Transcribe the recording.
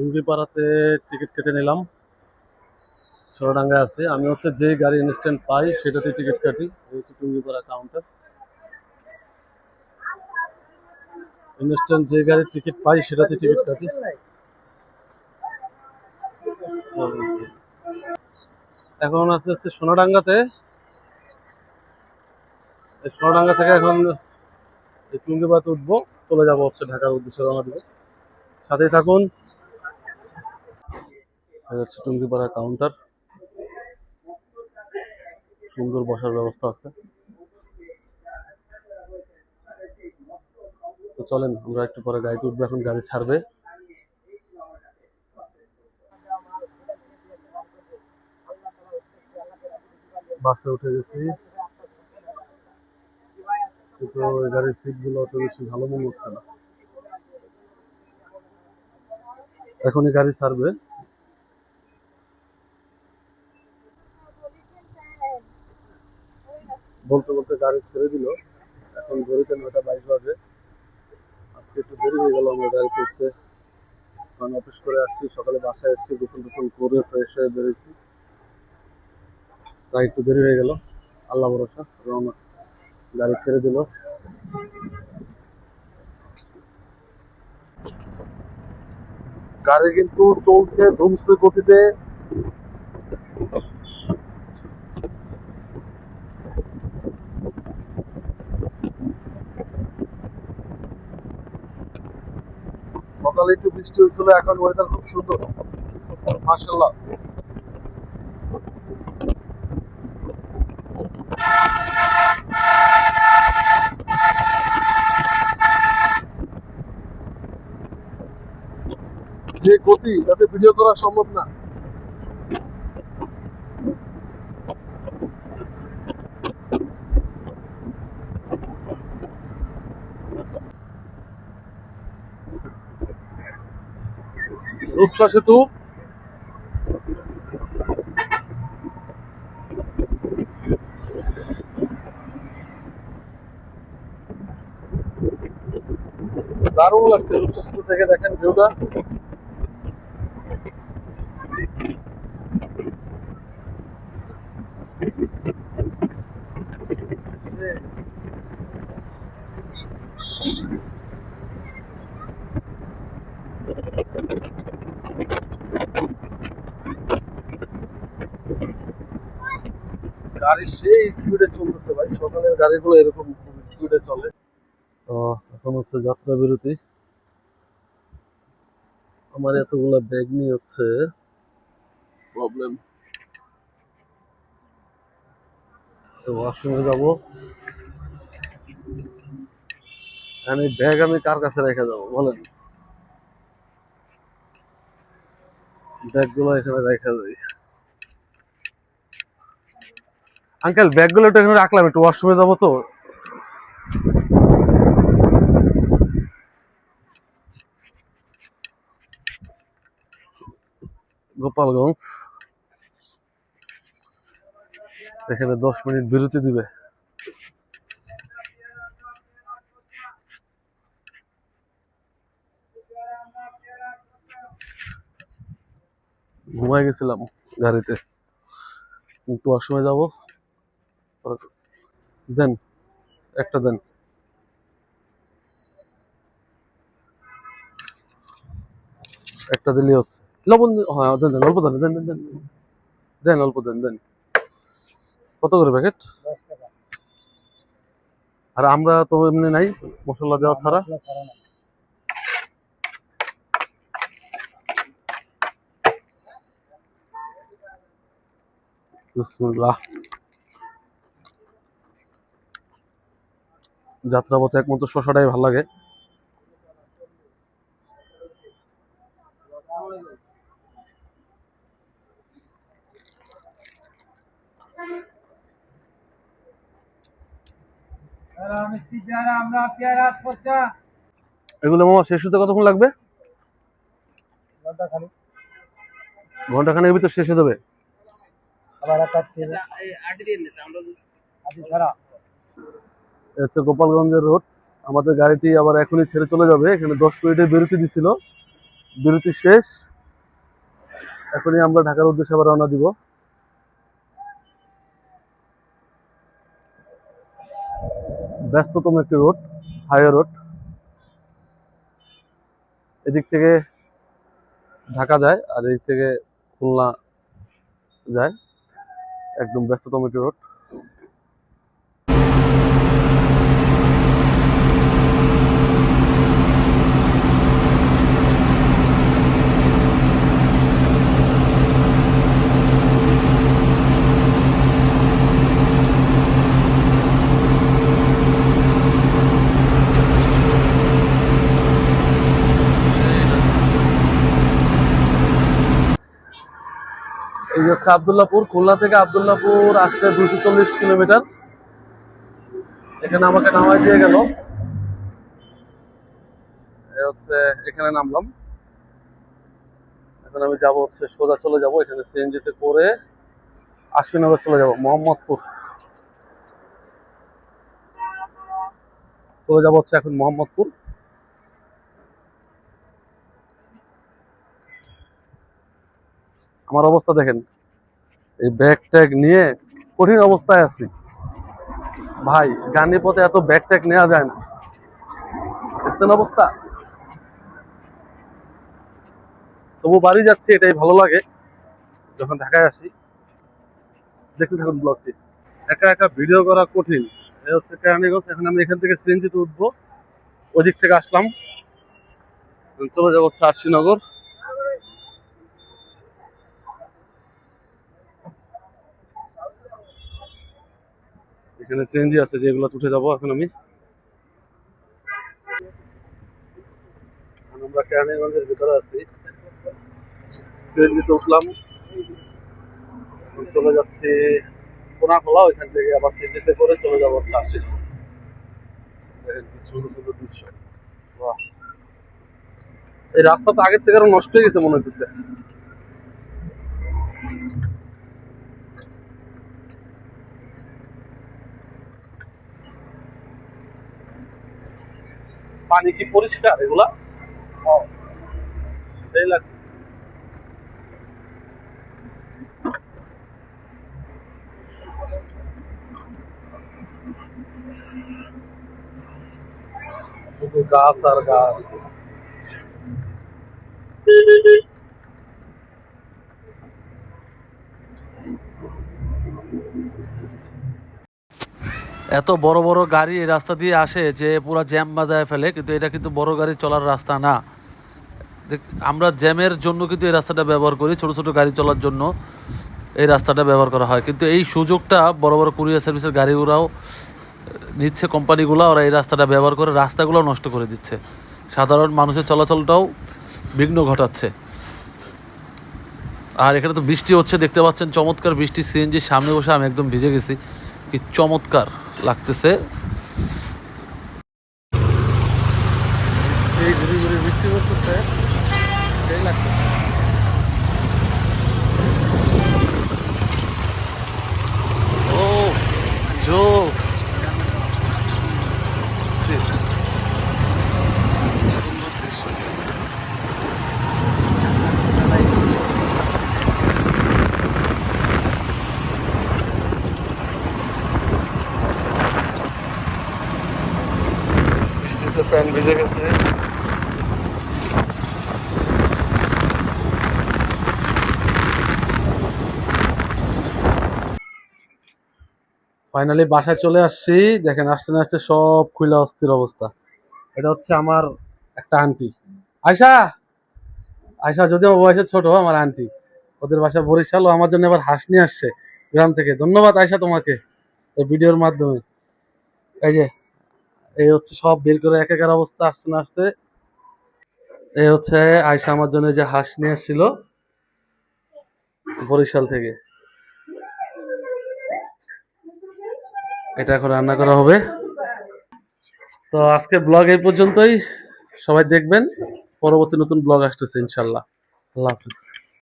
টুঙ্গিপাড়াতে ticket কেটে নিলাম। সোনাডাঙ্গায় আছে। আমি হচ্ছে যে গাড়ি ইনস্ট্যান্ট পাই সেটাতে টিকিট কাটি। এই হচ্ছে টুঙ্গিপাড়া কাউন্টার ইনস্ট্যান্ট যে গাড়ির টিকিট পাই সেটাতে টিকিট কাটি। এখন আছে হচ্ছে সোনাডাঙ্গাতে। সোনাডাঙ্গা থেকে এখন টুঙ্গিপাড়াতে উঠবো। চলে যাব হচ্ছে ঢাকার উদ্দেশ্যে রওনা দিব সাথেই থাকুন। হচ্ছে টুঙ্গিপাড়া কাউন্টার সুন্দর বসার ব্যবস্থা আছে। তো চলেন, আমরা একটু পরে গাড়িতে উঠবো, এখন গাড়ি ছাড়বে। বাসে উঠে গেছি। ওই গাড়ির সিটগুলো অত বেশি ভালো মনে হচ্ছে না। এখনই গাড়ি ছাড়বে। বলতে বলতে গাড়ি ছেড়ে দিল। এখন ঘড়িতে নয়টা বাইশ বাজে। আজকে একটু দেরি হয়ে গেল, আমরা গাড়ি করতে কারণ অফিস করে আসছি, সকালে বাসায় এসেছি, গোসল টোসল করে ফ্রেশ হয়ে বেরোচ্ছি তাই একটু দেরি হয়ে গেল। আল্লাহ ভরসা, রওনা। গাড়ি ছেড়ে দিল। গাড়ি কিন্তু চলছে ধুমসে গতিতে। সকালে একটু বৃষ্টি হয়েছিল, এখন ওয়েদার খুব সুন্দর। মার্শাল্লাহ যে গতি তাতে ভিডিও করা সম্ভব না। রূপসা সেতু। দারুণ লাগছে রূপসা সেতু থেকে দেখেন ভিউটা। গাড়ি সেই স্পিডে চলতেছে ভাই। সকালের গাড়িগুলো এরকম স্পিডে চলে। তো এখন হচ্ছে যাত্রা বিরতি। আমার এতগুলো ব্যাগ নিয়ে হচ্ছে প্রবলেম তো ওয়াশরুমে যাব। এই ব্যাগ আমি কার কাছে রেখে যাব, বলেন? ব্যাগগুলো এখানে রেখে যাই। আঙ্কেল, ব্যাগগুলো একটু এখানে রাখলাম, একটু ওয়াশরুমে যাব তো। গোপালগঞ্জ। এখানে দশ মিনিট বিরতি দিবে। ঘুমাই গেছিলাম গাড়িতে। একটু সময় যাব। দেন একটা দেন। একটা দিলেই হচ্ছে। লবণ হ্যাঁ দেন দেন অল্প দেন দেন দেন দেন। দেন অল্প দেন দেন। কত করে প্যাকেট? আর আমরা তো এমনি নাই মশলা দেওয়া ছাড়া। বিসমিল্লাহ। যাত্রাপথে একমাত্র শশাটাই ভালো লাগে। এগুলো মামা, শেষ হতে কতক্ষণ লাগবে? ঘণ্টা খানেকের ভিতর শেষ হয়ে যাবে। আবার একটা তেল। আটি ছাড়া। এ হচ্ছে গোপালগঞ্জের রোড। আমাদের গাড়িটি আবার এখনই ছেড়ে চলে যাবে। এখানে দশ মিনিটের বিরতি দিছিল। বিরতি শেষ। এখনই আমরা ঢাকার উদ্দেশ্যে আবার রওনা দিব। ব্যস্ততম একটি রোড, হাইওয়ে রোড। এদিক থেকে ঢাকা যায় আর এদিক থেকে খুলনা যায়। একদম ব্যস্ততম একটি রোড। হচ্ছে আবদুল্লাপুর, খুলনা থেকে আবদুল্লাপুর আসতে দুশো চল্লিশ কিলোমিটার। এখানে আমাকে নামাই দিয়ে গেল। হচ্ছে এখানে নামলাম। এখন আমি যাব হচ্ছে সোজা চলে যাব, এখানে সিএনজিতে করে আশ্বিনগর চলে যাব, মোহাম্মদপুর। চলে যাব হচ্ছে এখন মোহাম্মদপুর। আমার অবস্থা দেখেন এই ব্যাগ ট্যাগ নিয়ে কঠিন অবস্থায় আছি। ভাই জার্নির পথে এত ব্যাগ ট্যাগ নেওয়া যায় না। দেখছেন অবস্থা? তবু বাড়ি যাচ্ছি, এটাই ভালো লাগে। যখন ঢাকায় আসি, দেখতে থাকুন ব্লগটি। একা একা ভিডিও করা কঠিন। হচ্ছে কেরানীগঞ্জ, এখন আমি এখান থেকে সিএনজিতে উঠবো। ওদিক থেকে আসলাম। চলে যাব হচ্ছে এখানে সিএনজি আছে, যেগুলো উঠে যাব এখন আমি। আমরা কেরানীগঞ্জের ভিতরে আছি। সিএনজিতে উঠলাম। চলে যাচ্ছি কোনাখোলা, ওইখান থেকে আবার সিএনজিতে করে চলে যাব কি সুন্দর সুন্দর দৃশ্য। বাহ। এই রাস্তা তো আগের থেকে আরও নষ্ট হয়ে গেছে মনে হচ্ছে পানি কি পরিষ্কার? এগুলা? গাছ আর গাছ। এত বড় বড় গাড়ি এই রাস্তা দিয়ে আসে যে পুরো জ্যাম বাজায় ফেলে, কিন্তু এটা কিন্তু বড় গাড়ি চলার রাস্তা না। আমরা জ্যামের জন্য কিন্তু এই রাস্তাটা ব্যবহার করি, ছোট ছোট গাড়ি চলার জন্য এই রাস্তাটা ব্যবহার করা হয়। কিন্তু এই সুযোগটা বড় বড় কুরিয়ার সার্ভিসের গাড়িগুলোও নিচ্ছে কোম্পানিগুলো ওরা এই রাস্তাটা ব্যবহার করে রাস্তাগুলো নষ্ট করে দিচ্ছে। সাধারণ মানুষের চলাচলটাও বিঘ্ন ঘটাচ্ছে। আর এখানে তো বৃষ্টি হচ্ছে, দেখতে পাচ্ছেন চমৎকার বৃষ্টি, সিএনজির সামনে বসে আমি একদম ভিজে গেছি। কি চমৎকার লাগতেছে এই ঘুরি ঘুরি বৃষ্টি করতেছে সেই লাগতেছে ও জোস বৃষ্টিতে প্যান্ট ভিজে গেছে। ফাইনালি বাসায় চলে আসছি। দেখেন, আসতে না আসতে সব খুলে অস্থির অবস্থা। এটা হচ্ছে আমার একটা আন্টি আয়সা আয়সা যদি আমার বয়সে ছোট, আমার আন্টি ওদের বাসা বরিশাল, ও আমার জন্য এবার হাঁস নিয়ে আসছে গ্রাম থেকে। ধন্যবাদ আয়সা তোমাকে এই ভিডিওর মাধ্যমে। এই যে এই হচ্ছে সব বের করে এক একার অবস্থা আসতে না আসতে। এই হচ্ছে আয়সা আমার জন্য যে হাঁস নিয়ে আসছিল বরিশাল থেকে। এটা এখন রান্না করা হবে। তো আজকে ব্লগ এই পর্যন্তই। সবাই দেখবেন। পরবর্তী নতুন ব্লগ আসতেছে ইনশাল্লাহ। আল্লাহ হাফিজ।